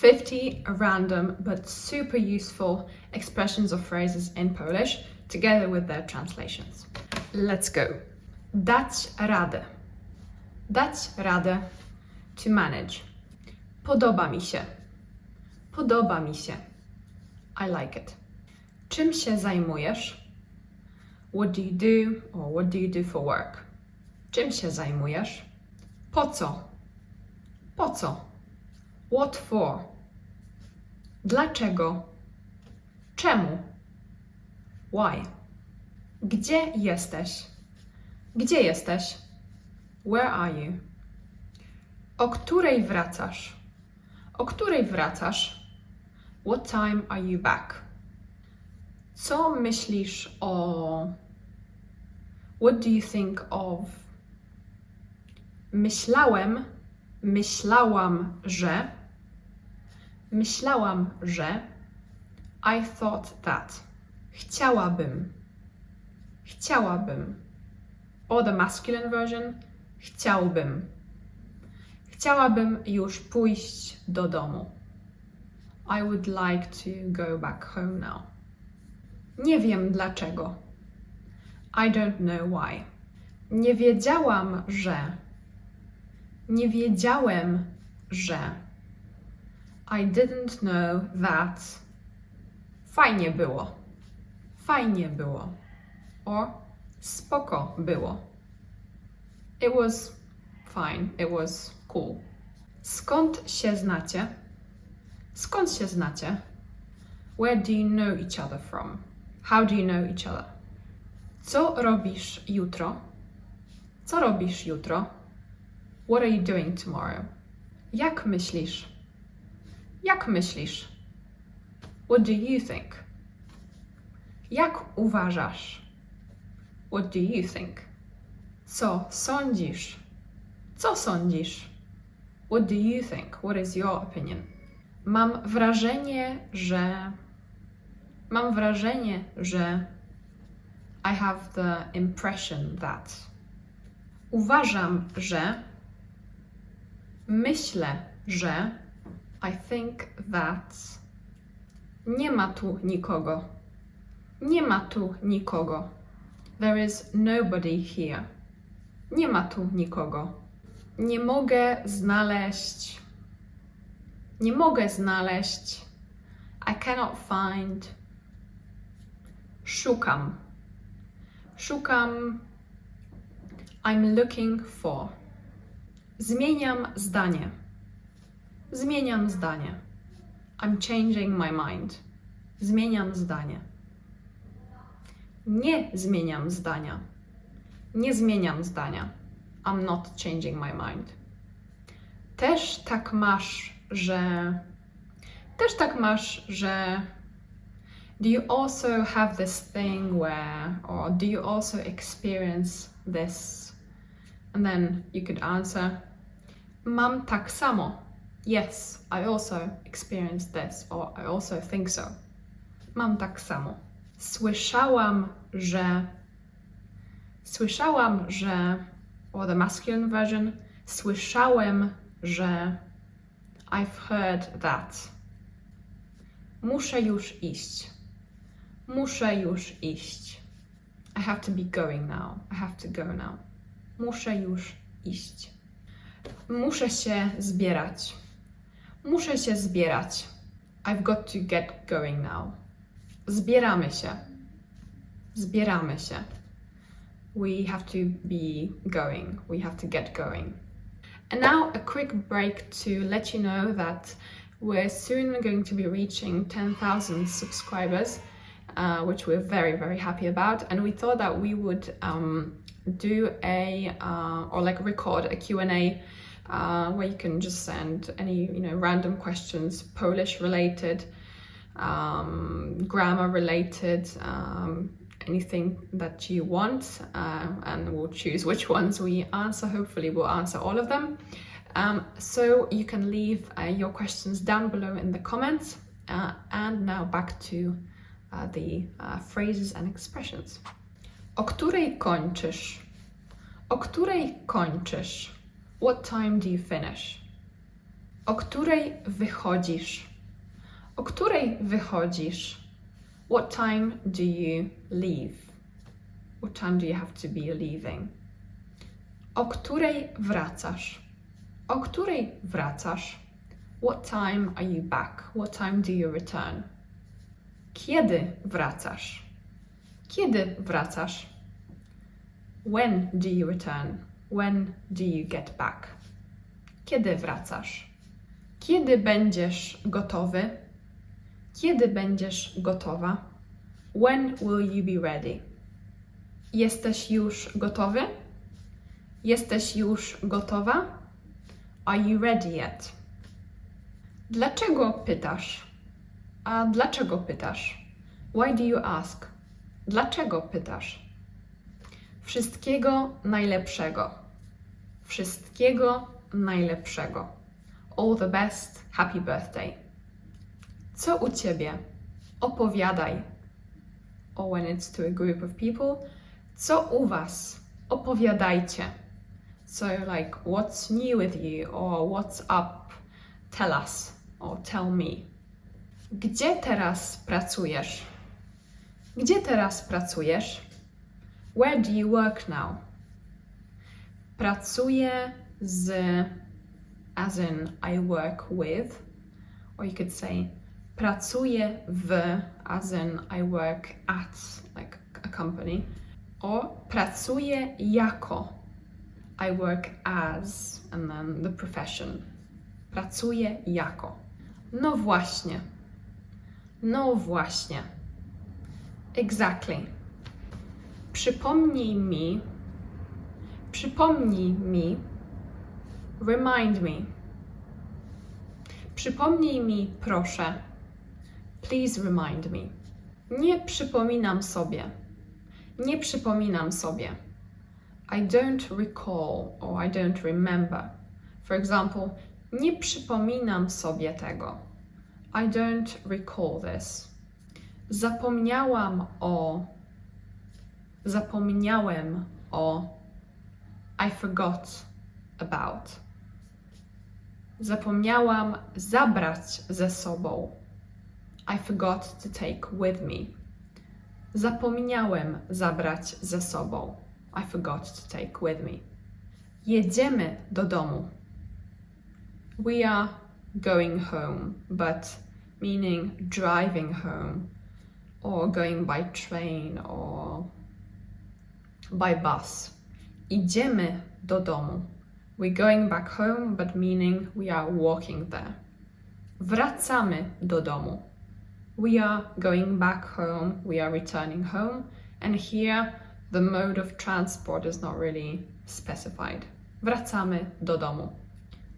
50 random but super useful expressions or phrases in Polish together with their translations. Let's go. Dać radę. Dać radę to manage. Podoba mi się. Podoba mi się. I like it. Czym się zajmujesz? What do you do or what do you do for work? Czym się zajmujesz? Po co? Po co? What for? Dlaczego? Czemu? Why? Gdzie jesteś? Gdzie jesteś? Where are you? O której wracasz? O której wracasz? What time are you back? Co myślisz o. What do you think of? Myślałem, myślałam, że. Myślałam, że. I thought that. Chciałabym. Chciałabym. Or the masculine version. Chciałbym. Chciałabym już pójść do domu. I would like to go back home now. Nie wiem dlaczego. I don't know why. Nie wiedziałam, że. Nie wiedziałem, że. I didn't know that. Fajnie było. Fajnie było. Or spoko było. It was fine. It was cool. Skąd się znacie? Skąd się znacie? Where do you know each other from? How do you know each other? Co robisz jutro? Co robisz jutro? What are you doing tomorrow? Jak myślisz? Jak myślisz? What do you think? Jak uważasz? What do you think? Co sądzisz? Co sądzisz? What do you think? What is your opinion? Mam wrażenie, że. Mam wrażenie, że. I have the impression that. Uważam, że. Myślę, że. I think that. Nie ma tu nikogo. Nie ma tu nikogo. There is nobody here. Nie ma tu nikogo. Nie mogę znaleźć. Nie mogę znaleźć. I cannot find. Szukam. Szukam. I'm looking for. Zmieniam zdanie. Zmieniam zdanie. I'm changing my mind. Zmieniam zdanie. Nie zmieniam zdania. Nie zmieniam zdania. I'm not changing my mind. Też tak masz, że. Też tak masz, że. Do you also have this thing where, or do you also experience this? And then you could answer, Mam tak samo. Yes, I also experienced this, or I also think so. Mam tak samo. Słyszałam, że. Słyszałam, że. Or the masculine version. Słyszałem, że. I've heard that. Muszę już iść. Muszę już iść. I have to be going now. I have to go now. Muszę już iść. Muszę się zbierać. Muszę się zbierać. I've got to get going now. Zbieramy się. Zbieramy się. We have to be going. We have to get going. And now a quick break to let you know that we're soon going to be reaching 10,000 subscribers, uh, which we're very, very happy about. And we thought that we would um, do a, uh, or like record a Q&A uh, where you can just send any you know random questions, Polish related, um, grammar related, um, anything that you want, uh, and we'll choose which ones we answer. Hopefully, we'll answer all of them. Um, so you can leave uh, your questions down below in the comments. Uh, and now back to uh, the uh, phrases and expressions. O której kończysz? O której kończysz? What time do you finish? O której wychodzisz? O której wychodzisz? What time do you leave? What time do you have to be leaving? O której wracasz? O której wracasz? What time are you back? What time do you return? Kiedy wracasz? Kiedy wracasz? When do you return? When do you get back? Kiedy wracasz? Kiedy będziesz gotowy? Kiedy będziesz gotowa? When will you be ready? Jesteś już gotowy? Jesteś już gotowa? Are you ready yet? Dlaczego pytasz? A dlaczego pytasz? Why do you ask? Dlaczego pytasz? Wszystkiego najlepszego. Wszystkiego najlepszego. All the best. Happy birthday. Co u ciebie? Opowiadaj. Or when it's to a group of people. Co u was? Opowiadajcie. So, like, what's new with you? Or what's up? Tell us. Or tell me. Gdzie teraz pracujesz? Gdzie teraz pracujesz? Where do you work now? Pracuję z, as in I work with, or you could say pracuję w, as in I work at, like a company, or pracuję jako, I work as, and then the profession. Pracuję jako. No właśnie. No właśnie. Exactly. Przypomnij mi. Przypomnij mi. Remind me. Przypomnij mi, proszę. Please remind me. Nie przypominam sobie. Nie przypominam sobie. I don't recall or I don't remember. For example, nie przypominam sobie tego. I don't recall this. Zapomniałam o. Zapomniałem o. I forgot about. Zapomniałam zabrać ze sobą. I forgot to take with me. Zapomniałem zabrać ze sobą. I forgot to take with me. Jedziemy do domu. We are going home, but meaning driving home or going by train or by bus. Idziemy do domu. We're going back home, but meaning we are walking there. Wracamy do domu. We are going back home, we are returning home, and here the mode of transport is not really specified. Wracamy do domu.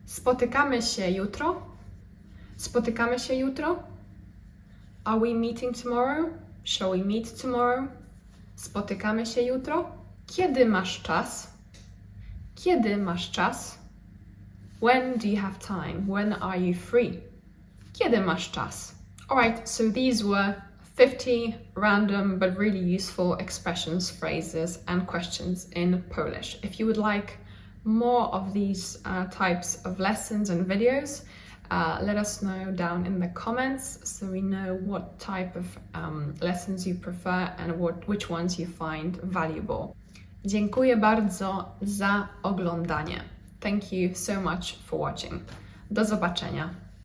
Spotykamy się jutro? Spotykamy się jutro? Are we meeting tomorrow? Shall we meet tomorrow? Spotykamy się jutro? Kiedy masz czas? Kiedy masz czas? When do you have time? When are you free? Kiedy masz czas? Alright, so these were 50 random but really useful expressions, phrases, and questions in Polish. If you would like more of these uh, types of lessons and videos, uh, let us know down in the comments so we know what type of um, lessons you prefer and what, which ones you find valuable. Dziękuję bardzo za oglądanie. Thank you so much for watching. Do zobaczenia.